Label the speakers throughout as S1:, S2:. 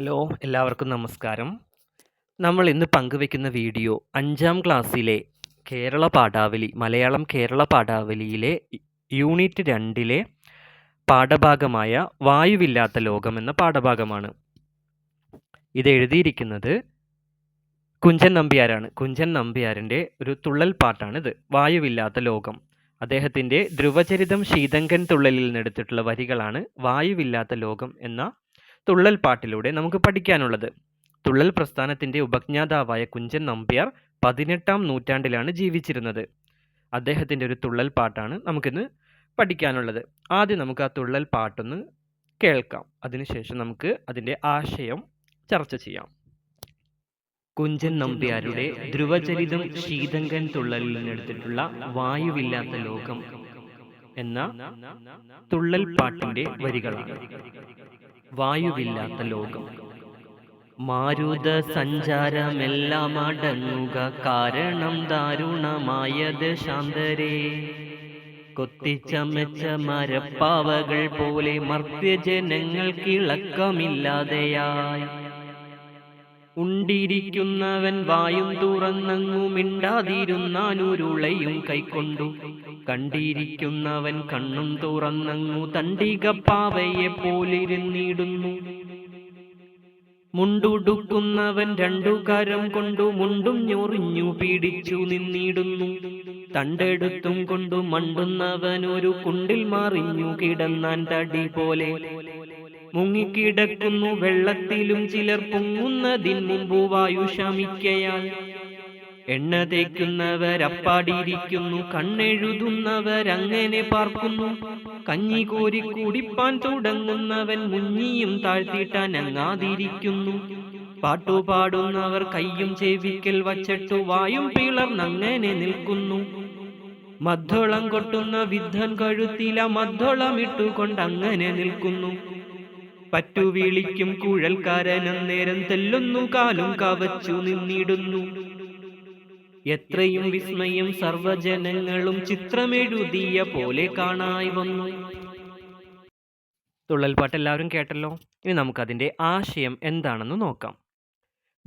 S1: Hello എല്ലാവർക്കും നമസ്കാരം. നമ്മൾ ഇന്ന് പങ്കുവെക്കുന്ന വീഡിയോ അഞ്ചാം ക്ലാസ്സിലെ കേരള പാഠാവലി മലയാളം കേരള പാഠാവലിയിലെ യൂണിറ്റ് രണ്ടിലെ പാഠഭാഗമായ വായുവില്ലാത്ത ലോകം എന്ന പാഠഭാഗമാണ്. ഇത് എഴുതിയിരിക്കുന്നത് കുഞ്ചൻ നമ്പ്യാരാണ്. കുഞ്ചൻ നമ്പ്യാരന്റെ ഒരു തുള്ളൽ പാട്ടാണിത് വായുവില്ലാത്ത ലോകം. അദ്ദേഹത്തിന്റെ ധ്രുവചരിതം ശീതങ്കൻ തുള്ളലിൽ നിന്നെടുത്തിട്ടുള്ള വരികളാണ് വായുവില്ലാത്ത ലോകം എന്ന തുള്ളൽ പാട്ടിലൂടെ നമുക്ക് പഠിക്കാനുള്ളത്. തുള്ളൽ പ്രസ്ഥാനത്തിന്റെ ഉപജ്ഞാതാവായ കുഞ്ചൻ നമ്പ്യാർ പതിനെട്ടാം നൂറ്റാണ്ടിലാണ് ജീവിച്ചിരുന്നത്. അദ്ദേഹത്തിന്റെ ഒരു തുള്ളൽ പാട്ടാണ് നമുക്കിന്ന് പഠിക്കാനുള്ളത്. ആദ്യം നമുക്ക് ആ തുള്ളൽ പാട്ടൊന്ന് കേൾക്കാം. അതിനുശേഷം നമുക്ക് അതിന്റെ ആശയം ചർച്ച ചെയ്യാം. കുഞ്ചൻ നമ്പ്യാരുടെ ധ്രുവചരിതം ശീതങ്കൻ തുള്ളലിൽ നിന്നെടുത്തിട്ടുള്ള വായുവില്ലാത്ത ലോകം എന്ന തുള്ളൽ പാട്ടിന്റെ വരികളാണ്. വായുവില്ലാത്ത ലോകം. മാരുത സഞ്ചാരമെല്ലാം അടങ്ങുക. കാരണം ദാരുണമായത് ശാന്തരേ. കൊത്തിച്ചമച്ച മരപ്പാവകൾ പോലെ മർത്യജനങ്ങൾക്കിളക്കമില്ലാതെയായി ഉണ്ടിരിക്കുന്നവൻ വായും തുറന്നങ്ങു മിണ്ടാതിരുന്നാനുരുളയും കൈക്കൊണ്ടു. കണ്ടിരിക്കുന്നവൻ കണ്ണും തുറന്നങ്ങു തണ്ടിക പാവയെ പോലിരുന്നിടുന്നു. മുണ്ടുടുക്കുന്നവൻ രണ്ടു കരം കൊണ്ടു മുണ്ടും ഞൊറിഞ്ഞു പിടിച്ചു നിന്നിടുന്നു. തണ്ടെടുത്തും കൊണ്ടു മണ്ടുന്നവൻ ഒരു കുണ്ടിൽ മറിഞ്ഞു കിടന്നാൻ തടി പോലെ. മുങ്ങിക്കിടക്കുന്നു വെള്ളത്തിലും ചിലർ പൊങ്ങുന്നതിൻ മുമ്പ് വായു ശമിക്കയാൽ. എണ്ണ തേക്കുന്നവരപ്പാടിയിരിക്കുന്നു കണ്ണെഴുതുന്നവരങ്ങനെ പാർക്കുന്നു. കഞ്ഞി കോരി കുടിപ്പാൻ തുടങ്ങുന്നവൻ മുഞ്ഞിയും താഴ്ത്തിയിട്ടാൻ അങ്ങാതിരിക്കുന്നു. പാട്ടുപാടുന്നവർ കയ്യും ചെവിക്കൽ വച്ചിട്ടു വായും പിളർന്നങ്ങനെ നിൽക്കുന്നു. മദ്ദോളം കൊട്ടുന്ന വിദ്ധൻ കഴുത്തില മദ്ദോളമിട്ടുകൊണ്ട് അങ്ങനെ നിൽക്കുന്നു. പറ്റു വിളിക്കും കുഴൽക്കാരനം നേരം തെല്ലുന്നു കാലും കവച്ചു നിന്നിടുന്നു. എത്രയും വിസ്മയം സർവജനങ്ങളും ചിത്രമെഴുതിയ പോലെ കാണായി വന്നു. തുള്ളൽപ്പാട്ട് എല്ലാവരും കേട്ടല്ലോ? ഇനി നമുക്കതിന്റെ ആശയം എന്താണെന്ന് നോക്കാം.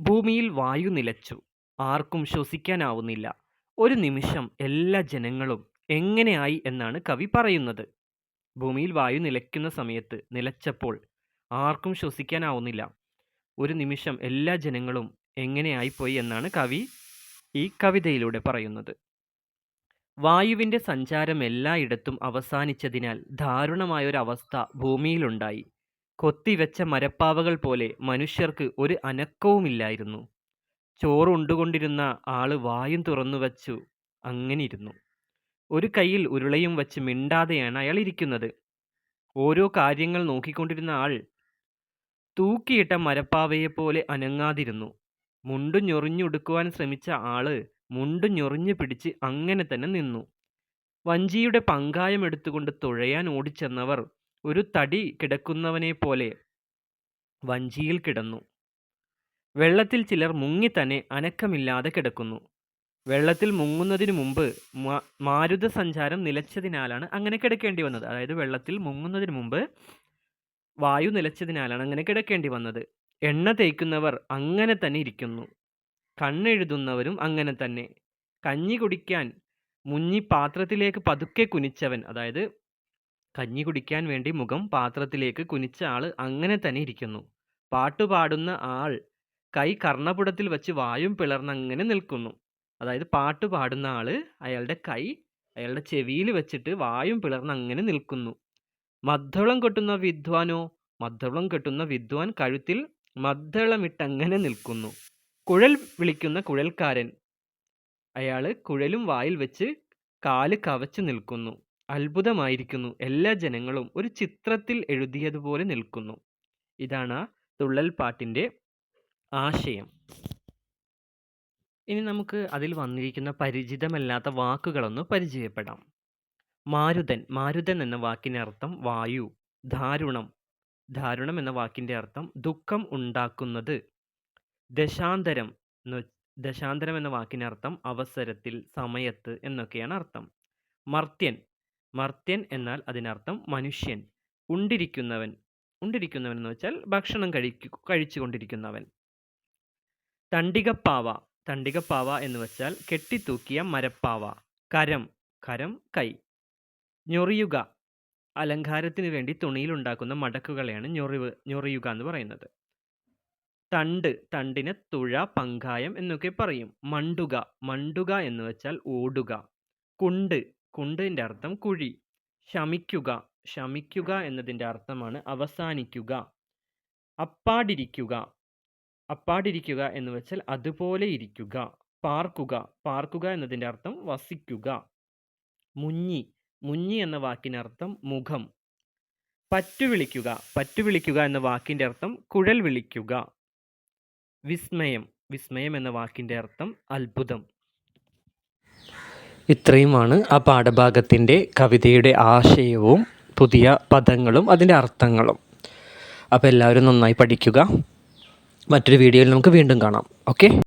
S1: ഭൂമിയിൽ വായു നിലച്ചു. ആർക്കും ശ്വസിക്കാനാവുന്നില്ല. ഒരു നിമിഷം എല്ലാ ജനങ്ങളും എങ്ങനെയായി എന്നാണ് കവി പറയുന്നത്. ഭൂമിയിൽ വായു നിലയ്ക്കുന്ന സമയത്ത് നിലച്ചപ്പോൾ ആർക്കും ശ്വസിക്കാനാവുന്നില്ല. ഒരു നിമിഷം എല്ലാ ജനങ്ങളും എങ്ങനെയായിപ്പോയി എന്നാണ് കവി ഈ കവിതയിലൂടെ പറയുന്നത്. വായുവിന്റെ സഞ്ചാരം എല്ലായിടത്തും അവസാനിച്ചതിനാൽ ദാരുണമായൊരവസ്ഥ ഭൂമിയിലുണ്ടായി. കൊത്തിവെച്ച മരപ്പാവകൾ പോലെ മനുഷ്യർക്ക് ഒരു അനക്കവുമില്ലായിരുന്നു. ചോറുണ്ടുകൊണ്ടിരുന്ന ആൾ വായും തുറന്നു വച്ചു അങ്ങനെ ഇരുന്നു ഒരു കയ്യിൽ ഉരുളയും വച്ച് മിണ്ടാതെയാണ് അയാൾ ഇരിക്കുന്നത് ഓരോ കാര്യങ്ങൾ നോക്കിക്കൊണ്ടിരുന്ന ആൾ തൂക്കിയിട്ട മരപ്പാവയെപ്പോലെ അനങ്ങാതിരുന്നു. മുണ്ടു ഞൊറിഞ്ഞുടുക്കുവാൻ ശ്രമിച്ച ആൾ മുണ്ടു ഞൊറിഞ്ഞു പിടിച്ച് അങ്ങനെ തന്നെ നിന്നു. വഞ്ചിയുടെ പങ്കായം എടുത്തുകൊണ്ട് തുഴയാൻ ഓടിച്ചെന്നവർ ഒരു തടി കിടക്കുന്നവനെ പോലെ വഞ്ചിയിൽ കിടന്നു. വെള്ളത്തിൽ ചിലർ മുങ്ങി തന്നെ അനക്കമില്ലാതെ കിടക്കുന്നു. വെള്ളത്തിൽ മുങ്ങുന്നതിനു മുമ്പ് മാരുത സഞ്ചാരം നിലച്ചതിനാലാണ് അങ്ങനെ കിടക്കേണ്ടി വന്നത്. അതായത് വെള്ളത്തിൽ മുങ്ങുന്നതിന് മുമ്പ് വായു നിലച്ചതിനാലാണ് അങ്ങനെ കിടക്കേണ്ടി വന്നത്. എണ്ണ തേക്കുന്നവർ അങ്ങനെ തന്നെ ഇരിക്കുന്നു. കണ്ണെഴുതുന്നവരും അങ്ങനെ തന്നെ. കഞ്ഞി കുടിക്കാൻ മുഞ്ഞി പാത്രത്തിലേക്ക് പതുക്കെ കുനിച്ചവൻ അതായത് കഞ്ഞി കുടിക്കാൻ വേണ്ടി മുഖം പാത്രത്തിലേക്ക് കുനിച്ച ആൾ അങ്ങനെ തന്നെ ഇരിക്കുന്നു. പാട്ടുപാടുന്ന ആൾ കൈ കർണപുടത്തിൽ വെച്ച് വായും പിളർന്നങ്ങനെ നിൽക്കുന്നു. അതായത് പാട്ട് പാടുന്ന ആൾ അയാളുടെ കൈ അയാളുടെ ചെവിയിൽ വെച്ചിട്ട് വായും പിളർന്ന് അങ്ങനെ നിൽക്കുന്നു. മദ്ദളം കെട്ടുന്ന വിദ്വാനോ മദ്ദളം കെട്ടുന്ന വിദ്വാൻ കഴുത്തിൽ മദ്ദളമിട്ടങ്ങനെ നിൽക്കുന്നു. കുഴൽ വിളിക്കുന്ന കുഴൽക്കാരൻ അയാൾ കുഴലും വായിൽ വെച്ച് കാൽ കവച്ചു നിൽക്കുന്നു. അത്ഭുതമായിരിക്കുന്നു. എല്ലാ ജനങ്ങളും ഒരു ചിത്രത്തിൽ എഴുതിയതുപോലെ നിൽക്കുന്നു. ഇതാണ് തുള്ളൽ പാട്ടിന്റെ ആശയം. ഇനി നമുക്ക് അതിൽ വന്നിരിക്കുന്ന പരിചിതമല്ലാത്ത വാക്കുകളൊന്ന് പരിചയപ്പെടാം. മാരുതൻ മാരുതൻ എന്ന വാക്കിന്റെ അർത്ഥം വായു ധാരുണം ധാരുണം എന്ന വാക്കിന്റെ അർത്ഥം ദുഃഖം ഉണ്ടാക്കുന്നത്. ദശാന്തരം ദശാന്തരം എന്ന വാക്കിന്റെ അർത്ഥം അവസരത്തിൽ സമയത്ത് എന്നൊക്കെയാണ് അർത്ഥം. മർത്യൻ മർത്യൻ എന്നാൽ അതിനർത്ഥം മനുഷ്യൻ ഉണ്ടിരിക്കുന്നവൻ. ഉണ്ടിരിക്കുന്നവൻ എന്ന് വെച്ചാൽ ഭക്ഷണം കഴിക്കു കഴിച്ചുകൊണ്ടിരിക്കുന്നവൻ. തണ്ടികപ്പാവ തണ്ടികപ്പാവ എന്ന് വെച്ചാൽ കെട്ടിത്തൂക്കിയ മരപ്പാവ കരം കരം കൈ. ഞൊറിയുക. അലങ്കാരത്തിന് വേണ്ടി തുണിയിലുണ്ടാക്കുന്ന മടക്കുകളെയാണ് ഞൊറിവ് ഞൊറിയുക എന്ന് പറയുന്നത്. തണ്ട് തണ്ടിന് തുഴ പങ്കായം എന്നൊക്കെ പറയും. മണ്ടുക മണ്ടുക എന്ന് വെച്ചാൽ ഓടുക. കുണ്ട് കുണ്ടിന്റെ അർത്ഥം കുഴി. ശമിക്കുക ശമിക്കുക എന്നതിന്റെ അർത്ഥമാണ് അവസാനിക്കുക. അപ്പാടിരിക്കുക അപ്പാടിരിക്കുക എന്ന് വെച്ചാൽ അതുപോലെ ഇരിക്കുക. പാർക്കുക പാർക്കുക എന്നതിന്റെ അർത്ഥം വസിക്കുക. മുഞ്ഞി മുഞ്ഞി എന്ന വാക്കിനർത്ഥം മുഖം. പറ്റുവിളിക്കുക പറ്റുവിളിക്കുക പറ്റു വിളിക്കുക എന്ന വാക്കിന്റെ അർത്ഥം കുഴൽ വിളിക്കുക. വിസ്മയം വിസ്മയം എന്ന വാക്കിന്റെ അർത്ഥം അത്ഭുതം. ഇത്രയുമാണ് ആ പാഠഭാഗത്തിന്റെ കവിതയുടെ ആശയവും പുതിയ പദങ്ങളും അതിന്റെ അർത്ഥങ്ങളും. അപ്പോൾ എല്ലാവരും നന്നായി പഠിക്കുക. മറ്റൊരു വീഡിയോയിൽ നമുക്ക് വീണ്ടും കാണാം. ഓക്കെ?